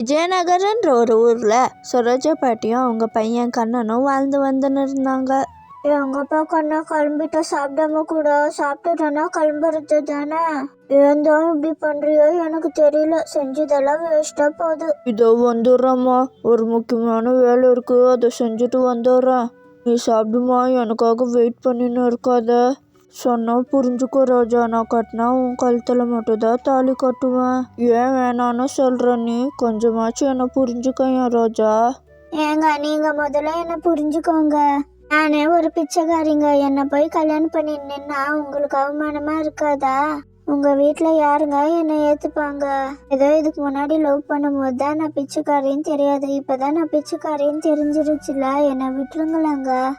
விஜயநகரன்ற ஒரு ஊரில் சரோஜா பாட்டியும் அவங்க பையன் கண்ணனும் வாழ்ந்து வந்துன்னு இருந்தாங்க. எங்க அப்பா கண்ணா கிளம்பிட்ட சாப்பிடாம கூட சாப்பிட்டுட்டேன்னா கிளம்புறது தானே? ஏன் தான் இப்படி பண்றியோ எனக்கு தெரியல. செஞ்சதெல்லாம் வேஸ்டா போகுது. இதோ வந்துடுறேம்மா. ஒரு முக்கியமான வேலை இருக்கு. அதை செஞ்சுட்டு வந்துடுறேன். நீ சாப்பிடுமா? எனக்காக வெயிட் பண்ணின்னு இருக்காத. சொன்னா புரிஞ்சுக்கோ ராஜா நான் கட்டினா உன் கழுத்தில் மட்டும்தான் தாலி கட்டுவேன். ஏன் வேணான்னு சொல்ற நீ? கொஞ்சமாச்சும் என்ன புரிஞ்சுக்க என் ராஜா. ஏங்க நீங்க முதல்ல என்ன புரிஞ்சுக்கோங்க. நானே ஒரு பிச்சைக்காரிங்க. என்ன போய் கல்யாணம் பண்ணி நின்னா உங்களுக்கு அவமானமா இருக்காதா? உங்க வீட்ல யாருங்க என்ன ஏத்துப்பாங்க? ஏதோ இதுக்கு முன்னாடி லவ் பண்ணும்போது தான் நான் பிச்சைக்காரின்னு தெரியாது. இப்பதான் நான் பிச்சைக்காரின்னு தெரிஞ்சிருச்சுல. என்னை விட்டுருங்களேங்க.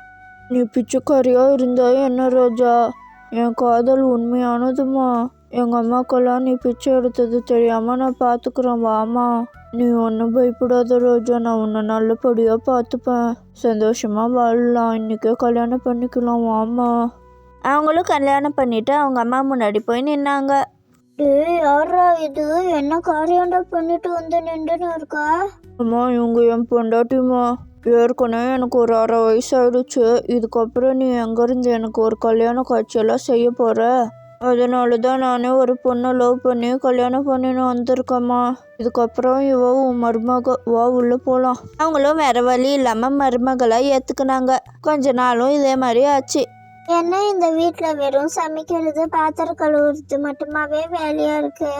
நீ பிச்சைக்காரியா இருந்தா என்ன ராஜா? என் காதல் உண்மையானதுமா? எங்க அம்மாக்கெல்லாம் நீ பிச்சை எடுத்தது தெரியாம நான் பாத்துக்கிறேன் வாமா. நீ ஒன்றும் பயப்படாத ரோஜா நான் உன்னை நல்லபடியா பார்த்துப்பேன் சந்தோஷமா வாழலாம். இன்னைக்கே கல்யாணம் பண்ணிக்கலாம் வாமா. அவங்களும் கல்யாணம் பண்ணிட்டு அவங்க அம்மா முன்னாடி போய் நின்னாங்க. டேய் யாரா இது? என்ன காரியம்டா பண்ணிட்டு வந்து நின்றுன்னு இருக்கா? அம்மா இவங்க என் பொண்டாட்டிம்மா. ஏற்கனவே எனக்கு ஒரு அரை வயசு ஆயிடுச்சு இதுக்கப்புறம் நீ எங்கேருந்து எனக்கு ஒரு கல்யாண காட்சியெல்லாம் செய்ய போகிற அதனால தான் நானே ஒரு பொண்ணை லவ் பண்ணி கல்யாணம் பண்ணின்னு வந்திருக்கேம்மா. இதுக்கப்புறம் இவ உன் மருமக வா உள்ள போகலாம் அவங்களும் வேற வழி இல்லாமல் மருமகளை ஏற்றுக்குனாங்க கொஞ்ச நாளும் இதே மாதிரி ஆச்சு. என்ன இந்த வீட்டில் வெறும் சமைக்கிறது பாத்திரம் கழுவுறது மட்டுமாவே வேலையாக இருக்கு?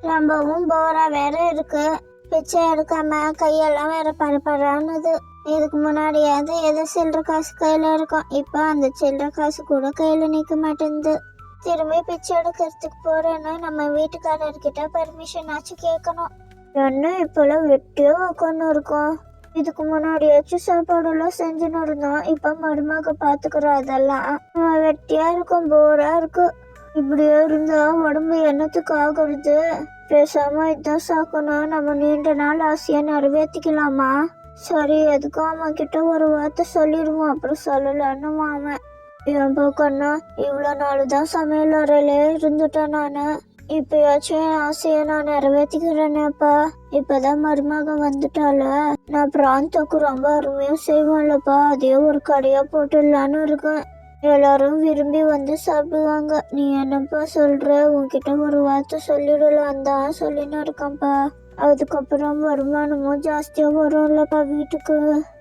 ரொம்பவும் போரா வேற இருக்கு. பிச்சை எடுக்காம கையெல்லாம் வேற பரபரானுது இதுக்கு முன்னாடியாவது ஏதோ சில்லற காசு கையில இருக்கும். இப்போ அந்த சில்லற காசு கூட கையில நிக்க மாட்டேங்குது. திரும்பி பிச்சை எடுக்கிறதுக்கு போறேன்னா நம்ம வீட்டுக்காரர்கிட்ட பர்மிஷன் ஆச்சு கேட்கணும். என்ன இப்பெல்லாம் வெட்டியோ உட்காந்து இருக்கோம். இதுக்கு முன்னாடியாச்சும் சாப்பாடெல்லாம் செஞ்சுன்னு இருந்தோம். இப்ப மருமக பாத்துக்கிறோம் அதெல்லாம். நம்ம வெட்டியா இருக்கும் போரா இருக்கு. இப்படியே இருந்தா உடம்பு என்னத்துக்கு ஆகுறது? பேசாம இதான் சாக்கணும். நம்ம நீண்ட நாள் ஆசையா நிறைவேற்றிக்கலாமா சரி எதுக்கும் அவன் கிட்ட ஒரு வார்த்தை சொல்லிடுவோம். அப்புறம் சொல்லலன்னு மாமன் என் போக்கண்ணா இவ்வளோ நாள் தான் சமையல் அறையிலே இருந்துட்டேன் நான். இப்பயாச்சும் என் ஆசையை நான் நிறைவேற்றிக்கிறேனேப்பா. இப்பதான் மருமக வந்துட்டால நான் பிராந்தக்கு ரொம்ப அருமையாக செய்வேன்லப்பா. அதே ஒரு கடையாக போட்டுடலான்னு இருக்கேன். எல்லாரும் விரும்பி வந்து சாப்பிடுவாங்க. நீ என்னப்பா சொல்ற? உன்கிட்ட ஒரு வார்த்தை சொல்லிடலாம் தான் சொல்லின்னு இருக்கேன்ப்பா. அதுக்கப்புறம் வருமானமும் ஜாஸ்தியா வரும்லப்பா வீட்டுக்கு?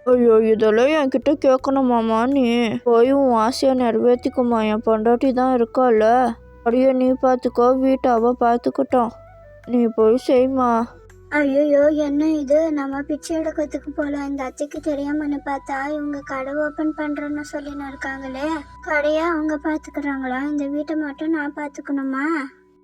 ஐயோ இதெல்லாம் என்கிட்ட கேட்கணுமாம்மா நீ? போய் உன் ஆசையை நிறைவேற்றிக்குமா என் பொண்டாட்டி தான் இருக்கால அப்படியே நீ பார்த்துக்கோ வீட்டை அவ பார்த்துக்கிட்டோம் நீ போய் செய்மா ஐயோ என்ன இது? நம்ம பிச்சை எடுக்கிறதுக்கு போல. இந்த அத்தைக்கு தெரியாமன்னு பார்த்தா இவங்க கடை ஓபன் பண்றேன்னு சொல்லின்னு இருக்காங்களே. கடையை அவங்க பாத்துக்கிறாங்களா இந்த வீட்டை மட்டும் நான் பாத்துக்கணுமா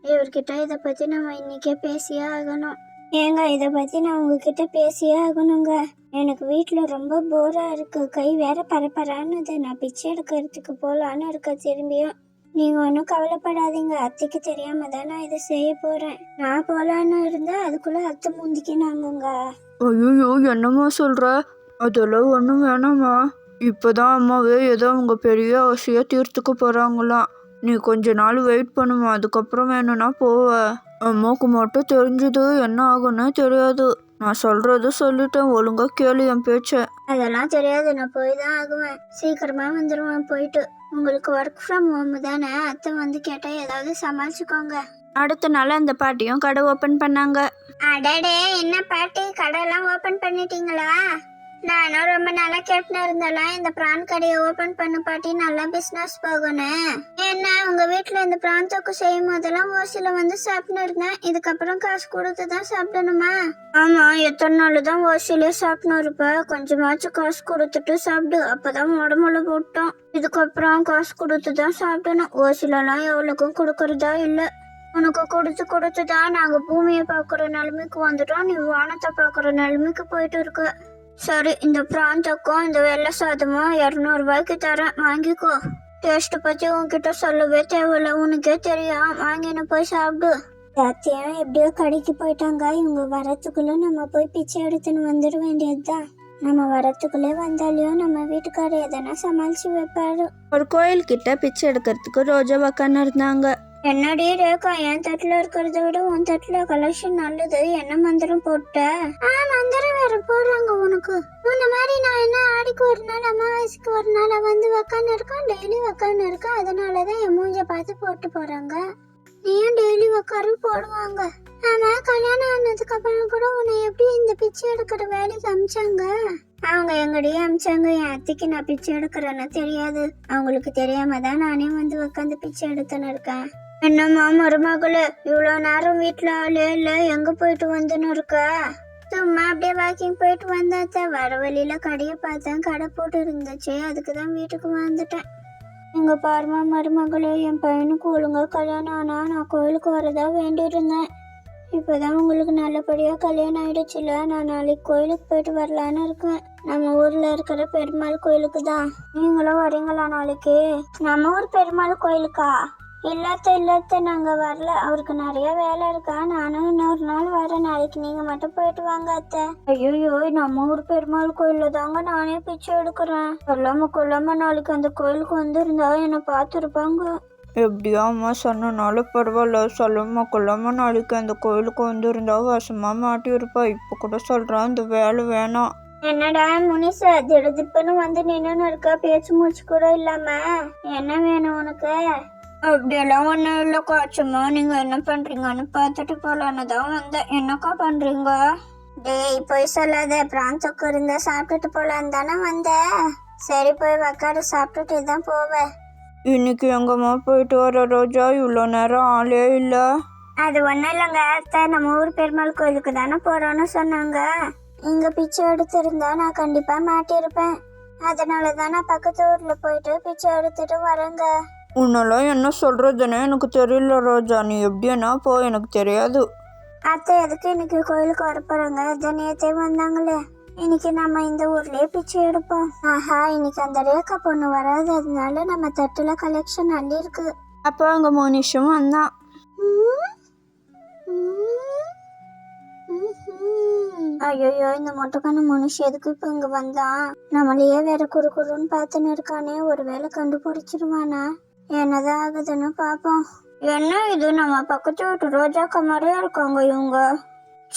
இவர்கிட்ட இதை பத்தி நம்ம இன்னைக்கே பேசியே ஆகணும். ஏங்க இதை பத்தி நான் உங்ககிட்ட பேசியே ஆகணுங்க. எனக்கு வீட்டில் ரொம்ப போரா இருக்கு. கை வேற பரப்பரானது நான் பிச்சை எடுக்கிறதுக்கு போலான்னு இருக்க திரும்பியும். நீங்க ஒன்றும் கவலைப்படாதீங்க. அத்தைக்கு தெரியாம தான் நான் இதை செய்ய போறேன். நான் போலான்னு இருந்தா அதுக்குள்ள அத்தை முந்திக்கினாங்கங்க. ஐயோ என்னம்மா சொல்கிற அதெல்லாம் ஒன்றும் வேணாம்மா. இப்போதான் அம்மாவே ஏதோ அவங்க பெரிய ஆசையை தீர்த்துக்க போகிறாங்களாம் நீ கொஞ்ச நாள் வெயிட் பண்ணுமா அதுக்கப்புறம் வேணும்னா போவ. அம்மாவுக்கு மட்டும் தெரிஞ்சது என்ன ஆகும்னு தெரியாது. நான் சொல்கிறத சொல்லிட்டேன். ஒழுங்கா கேளு என் பேச்சை. அதெல்லாம் தெரியாது. நான் போய் தான் ஆகுவேன். சீக்கிரமா வந்துடுவேன் போயிட்டு. உங்களுக்கு ஒர்க் ஃப்ரம் ஹோம் தானே? அத்தை வந்து கேட்டா ஏதாவது சமாளிச்சுக்கோங்க. அடுத்த நாள் அந்த பாட்டியும் கடை ஓப்பன் பண்ணாங்க. அடடே என்ன பாட்டி? கடையெல்லாம் ஓபன் பண்ணிட்டீங்களா? நானும் ரொம்ப நாளா கேட்டுன்னு இருந்தாலும் இந்த பிரான் கடையை ஓபன் பண்ண பாட்டி நல்லா பிசினஸ் போகணும். என்ன உங்க வீட்டுல இந்த பிரான் தொக்கு செய்யும் போதெல்லாம் ஓசில வந்து சாப்பிட்டு இருந்தேன். இதுக்கப்புறம் காசு கொடுத்து தான் சாப்பிடணுமா? ஆமா எத்தனை நாள் தான் ஓசிலே சாப்பிடணும் இருப்ப. கொஞ்சமாச்சும் காசு கொடுத்துட்டு சாப்பிடு. அப்பதான் உடம்புல போட்டோம். இதுக்கப்புறம் காசு கொடுத்து தான் சாப்பிடணும். ஓசிலலாம் எவ்வளோக்கும் கொடுக்கறதா இல்லை. உனக்கு கொடுத்து கொடுத்து தான் நாங்கள் பூமியை பார்க்குற நிலைமைக்கு வந்துட்டோம். நீ வானத்தை பார்க்குற நிலைமைக்கு போயிட்டு இருக்க. சரி இந்த பிராந்தக்கும் இந்த வெள்ளை சாதமும் இரநூறுபாய்க்கு தரேன். வாங்கிக்கோ. டேஸ்ட் பற்றி உன்கிட்ட சொல்லவே தேவையில்ல. உனக்கே தெரியும். வாங்கின்னு போய் சாப்பிடு. சத்தியம் எப்படியோ கடைக்கு போயிட்டாங்க. இவங்க வரத்துக்குள்ள நம்ம போய் பிச்சை எடுத்துன்னு வந்துட வேண்டியதுதான். நம்ம வரத்துக்குள்ளே வந்தாலையும் நம்ம வீட்டுக்காரர் எதனா சமாளிச்சு வைப்பாரு. ஒரு கோயில் கிட்ட பிச்சை எடுக்கிறதுக்கு ரோஜா உக்காந்து இருந்தாங்க. என்னடி ரேகா என் தட்டுல இருக்கிறத விட உன் தட்டுல கலெக்ஷன் நல்லது. என்ன மந்திரம் போட்ட? ஆ மந்திரம் வேற போடுறாங்க உனக்கு. முன்ன மாதிரி நான் என்ன ஆடிக்கு ஒரு நாள் அமாவாசைக்கு ஒரு நாள் வந்து உக்காந்து இருக்கேன் டெய்லி உக்காந்து இருக்கேன் அதனாலதான் என் மூஞ்ச பார்த்து போட்டு போறாங்க. நீயும் டெய்லி உட்காரு போடுவாங்க. ஆமா கல்யாணம் ஆனதுக்கு அப்புறம் கூட உன்னை எப்படி இந்த பிச்சை எடுக்கிற வேலைக்கு அமிச்சாங்க? அவங்க எங்கடியே அமிச்சாங்க? என் அத்தைக்கு நான் பிச்சை எடுக்கிறேன்னு தெரியாது. அவங்களுக்கு தெரியாம தான் நானே வந்து உட்காந்து பிச்சை எடுத்துன்னு இருக்கேன். என்னம்மா மருமகளே இவ்வளோ நேரம் வீட்டில் ஆளே இல்லை எங்கே போயிட்டு வந்துன்னு இருக்க? சும்மா அப்படியே வாக்கிங் போயிட்டு வந்தாத்த வர வழியில் கடையை பார்த்தேன் கடை போட்டு இருந்துச்சு அதுக்கு தான் வீட்டுக்கு வந்துட்டேன். இங்க பாருமா மருமகளே என் பையனுக்கு ஒழுங்கா கல்யாணம் ஆனால் நான் கோயிலுக்கு வரதா வேண்டியிருந்தேன். இப்போ தான் உங்களுக்கு நல்லபடியாக கல்யாணம் ஆயிடுச்சுல நான் நாளைக்கு கோயிலுக்கு போயிட்டு வரலான்னு இருக்கேன். நம்ம ஊரில் இருக்கிற பெருமாள் கோயிலுக்கு தான் நீங்களும் வரீங்களா நாளைக்கு? நம்ம ஊர் பெருமாள் கோயிலுக்கா? இல்லாத இல்லாத நாங்க வரல. அவருக்கு நிறைய வேலை இருக்கா. நானும் இன்னொரு நாள் வரேன். நாளைக்கு நீங்க மட்டும் போயிட்டு வாங்க அத்தை. ஐயோ நம்ம ஊர் பெருமாள் கோயில்ல தாங்க நானே பிச்சை எடுக்கிறேன். சொல்லாம கொள்ளாம நாளைக்கு அந்த கோயிலுக்கு வந்திருந்தா என்னை பார்த்துருப்பாங்க. எப்படியோ அம்மா சொன்னனால பரவாயில்ல. சொல்லாம கொள்ளாம நாளைக்கு அந்த கோயிலுக்கு வந்திருந்தா வசமா மாட்டியிருப்பா. இப்போ கூட சொல்கிறான் இந்த வேலை வேணாம். என்னடா முனிசா திடுதிப்புன்னு வந்து நின்னு இருக்க? பேச்சு மூச்சு கூட இல்லாம. என்ன வேணும் உனக்கு? அப்படியெல்லாம் ஒன்றும் இல்லைக்கா. சும்மா நீங்க என்ன பண்றீங்கன்னு பார்த்துட்டு போலான்னு தான் வந்தேன். என்னக்கா பண்றீங்க? டேய் போய் சொல்லாத. பிராந்தொக்கு இருந்தா சாப்பிட்டுட்டு போலான்னு தானே வந்த சரி போய் வக்காடு சாப்பிட்டுட்டு தான் போவேன். இன்னைக்கு எங்கம்மா போயிட்டு வர ரோஜா இவ்வளோ நேரம் ஆளே இல்லை. அது ஒன்றும் இல்லைங்க. அத்தை நம்ம ஊர் பெருமாள் கோயிலுக்கு தானே போகிறோன்னு சொன்னாங்க. இங்கே பிச்சை எடுத்திருந்தா நான் கண்டிப்பாக மாட்டியிருப்பேன். அதனால தான் நான் பக்கத்து ஊரில் போயிட்டு பிச்சை எடுத்துட்டு வரேங்க. உன்னெல்லாம் என்ன சொல்கிறதுன்னு எனக்கு தெரியல ரோஜா. நீ எப்படின்னா போ எனக்கு தெரியாது. அத்தை எதுக்கு இன்னைக்கு கோயிலுக்கு வர போகிறாங்க அதான் நேற்றே வந்தாங்களே. இன்னைக்கு நம்ம இந்த ஊர்லயே பிச்சை எடுப்போம். ஆஹா இன்னைக்கு அந்த ரேகா பொண்ணு வராது. அதனால நம்ம தட்டுல கலெக்ஷன் அள்ளி இருக்கு அப்போ அங்கே மோனிஷும் வந்தான் ஐயோ இந்த மொட்டைக்கான மனுஷன் எதுக்கு இப்ப இங்க வந்தான் நம்மளையே வேற குறு குறுன்னு பார்த்துன்னு இருக்கானே. ஒருவேளை கண்டுபிடிச்சிருவானா? என்னதான் ஆகுதுன்னு பாப்போம். என்ன இது? நம்ம பக்கத்து வீட்டு ரோஜாக்கா மாதிரியா இருக்காங்க இவங்க.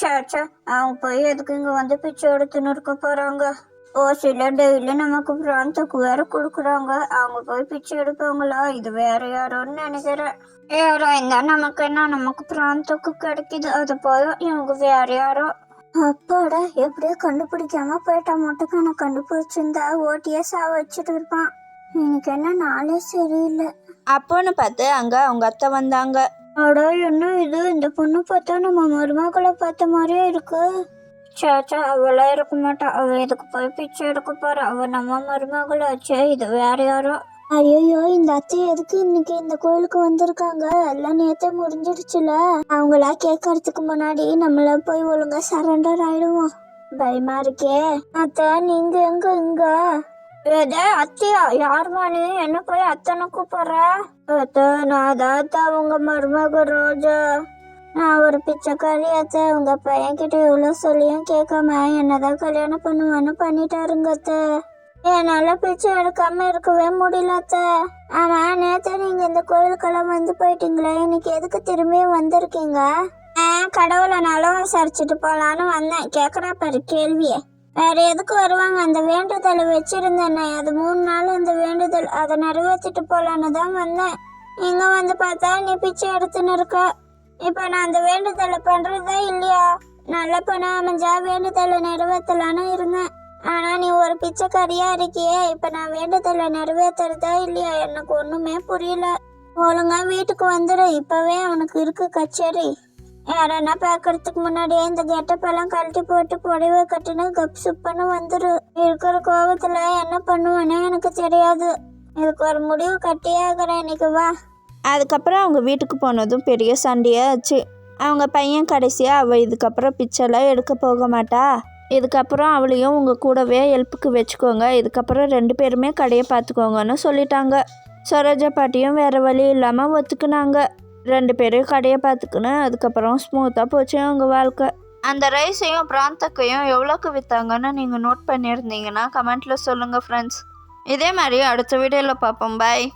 சேச்சா அவங்க போய் எதுக்கு இங்க வந்து பிச்சை எடுத்துன்னு இருக்க போறாங்க? ஓ சில டெய்லி நமக்கு பிராந்தக்கு வேற கொடுக்குறாங்க. அவங்க போய் பிச்சை எடுப்பாங்களா? இது வேற யாரோன்னு நினைக்கிறேன். யாரோ இருந்தா நமக்கு என்ன? நமக்கு பிராந்தக்கு கிடைக்குது. அது போதும். இவங்க வேற யாரோ. அப்பாடா எப்படியோ கண்டுபிடிக்காம போயிட்டா மட்டும் நான் கண்டுபிடிச்சிருந்தா ஓட்டியே சாவ வச்சுட்டு இருப்பான். எனக்கு என்ன நாளே சரியில்லை. அப்போன்னு பார்த்து அங்கே அவங்க அத்தை வந்தாங்க. அடா என்ன இது? இந்த பொண்ணு பார்த்தா நம்ம மருமகளை பார்த்த மாதிரியே இருக்கு. சாச்சா அவளாம் இருக்க மாட்டா. அவ எதுக்கு போய் பிச்சை எடுக்க போறா? அவ நம்ம மருமகளாச்சே இது வேற யாரோ. ஐயோ இந்த அத்தை எதுக்கு இன்னைக்கு இந்த கோயிலுக்கு வந்திருக்காங்க? எல்லாம் நேத்தே முடிஞ்சிடுச்சுல. அவங்களா கேட்கறதுக்கு முன்னாடி நம்மள போய் ஒழுங்கா சரண்டர் ஆயிடுவோம். பயமா இருக்கே. அத்தை நீங்க எங்க இங்க? ஏதே அத்தையா யாருமா நீ என்ன போய் அத்தனை கூப்பிடுற? அத்தை நான் தான் அத்தை உங்க மருமக ரோஜா. நான் ஒரு பிச்சைக்காரி அத்தை உங்க பையன்கிட்ட இவ்வளோ சொல்லியும் கேட்காம என்னதான் கல்யாணம் பண்ணுவேன்னு பண்ணிட்டாருங்க அத்தை. என்னால பிச்சை எடுக்காம இருக்கவே முடியல அத்தை. ஆமா நேத்து நீங்க இந்த கோயிலுக்கெல்லாம் வந்து போயிட்டீங்களே இன்னைக்கு எதுக்கு திரும்பி வந்திருக்கீங்க? கடவுளை நலம் விசாரிச்சுட்டு போலான்னு வந்தேன். கேக்குறா பாரு கேள்வியை. வேற எதுக்கு வருவாங்க? அந்த வேண்டுதலை வச்சிருந்தேனே அது மூணு நாள் அந்த வேண்டுதல். அதை நிறைவேற்றிட்டு போலான்னு தான் வந்தேன். இங்க வந்து பார்த்தா நீ பிச்சை எடுத்துன்னு இருக்க. இப்ப நான் அந்த வேண்டுதலை பண்றதா இல்லையா? நல்ல பணம் அமைஞ்சா வேண்டுதலை நிறைவேற்றலான்னு இருந்தேன். ஆனா நீ ஒரு பிச்சைக்காரியா இருக்கியே. இப்ப நான் வேண்டுதலை நிறைவேற்றுறதா இல்லையா? எனக்கு ஒண்ணுமே புரியல. ஒழுங்கா வீட்டுக்கு வந்துடு இப்பவே அவனுக்கு இருக்கு கச்சேரி. யாரன்னா பார்க்கறதுக்கு முன்னாடியே இந்த கெட்டப் கழட்டி போட்டு புடவை கட்டினா கப் சுப்புன்னு வந்துரு. இருக்கிற கோபத்தில் என்ன பண்ணுவேன்னு எனக்கு தெரியாது. இதுக்கு ஒரு முடிவு கட்டியே ஆகிறேன் இன்னைக்கு வா. அதுக்கப்புறம் அவங்க வீட்டுக்கு போனதும் பெரிய சண்டையாக ஆச்சு அவங்க பையன் கடைசியாக அவள் இதுக்கப்புறம் பிச்சைலாம் எடுக்க போக மாட்டா. இதுக்கப்புறம் அவளையும் உங்கள் கூடவே ஹெல்ப்புக்கு வச்சுக்கோங்க. இதுக்கப்புறம் ரெண்டு பேருமே கடையை பார்த்துக்கோங்கன்னு சொல்லிட்டாங்க. சரோஜா பாட்டியும் வேறு வழி இல்லாமல் ஒத்துக்குனாங்க. ரெண்டு பேரும் கடையை பார்த்துக்கின்னு அதுக்கப்புறம் ஸ்மூத்தாக போச்சு அவங்க வாழ்க்கை. அந்த ரைஸையும் பிராந்தக்கையும் எவ்வளோக்கு விற்றாங்கன்னு நீங்கள் நோட் பண்ணியிருந்தீங்கன்னா கமெண்ட்டில் சொல்லுங்கள் ஃப்ரெண்ட்ஸ் இதே மாதிரி அடுத்த வீடியோவில் பார்ப்போம். பாய்